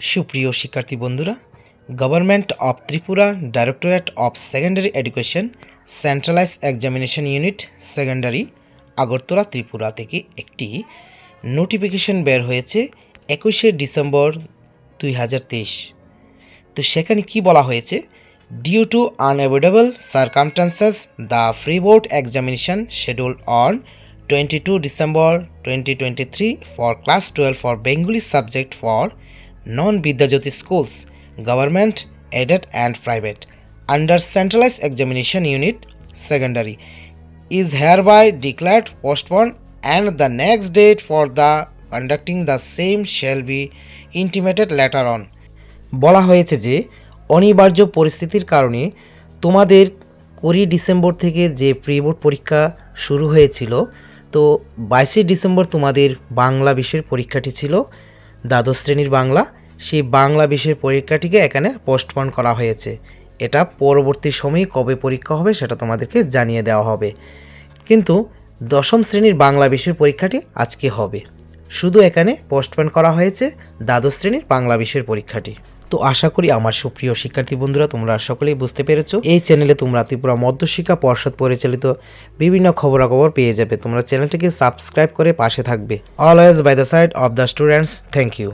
সুপ্রিয় শিক্ষার্থী বন্ধুরা government of Tripura directorate of secondary education centralise examination unit secondary Agartala Tripura থেকে একটি নোটিফিকেশন বের হয়েছে একুশে ডিসেম্বর দুই হাজার তেইশ। তো সেখানে কি বলা হয়েছে? Due to unavoidable circumstances the pre board examination schedule on twenty two December twenty twenty three for class twelve for Bengali subject for non Vidyajyoti schools government aided and private under centralise examination unit secondary is hereby declared postpone and the next date for the conducting the same shall be intimated later on বলা হয়েছে যে, অনিবার্য পরিস্থিতির কারণে তোমাদের কুড়ি December থেকে যে প্রি বোর্ড পরীক্ষা শুরু হয়েছিল, তো বাইশে ডিসেম্বর তোমাদের বাংলা বিষয়ের পরীক্ষাটি ছিল। দ্বাদশ শ্রেণির বাংলা, সেই বাংলা বিষয়ের পরীক্ষাটিকে এখানে পোস্টপন করা হয়েছে। এটা পরবর্তী সময়ে কবে পরীক্ষা হবে সেটা তোমাদেরকে জানিয়ে দেওয়া হবে। কিন্তু দশম শ্রেণির বাংলা বিষয়ের পরীক্ষাটি আজকে হবে। শুধু এখানে পোস্টপন করা হয়েছে, দ্বাদশ শ্রেণির বাংলা বিষয়ের পরীক্ষাটি। তো আশা করি আমার সুপ্রিয় শিক্ষার্থী বন্ধুরা, তোমরা সকলেই বুঝতে পেরেছ। এই চ্যানেলে তোমরা ত্রিপুরা মধ্যশিক্ষা পর্ষদ পরিচালিত বিভিন্ন খবরাখবর পেয়ে যাবে। তোমরা চ্যানেলটিকে সাবস্ক্রাইব করে পাশে থাকবে। Always by the side of the students thank you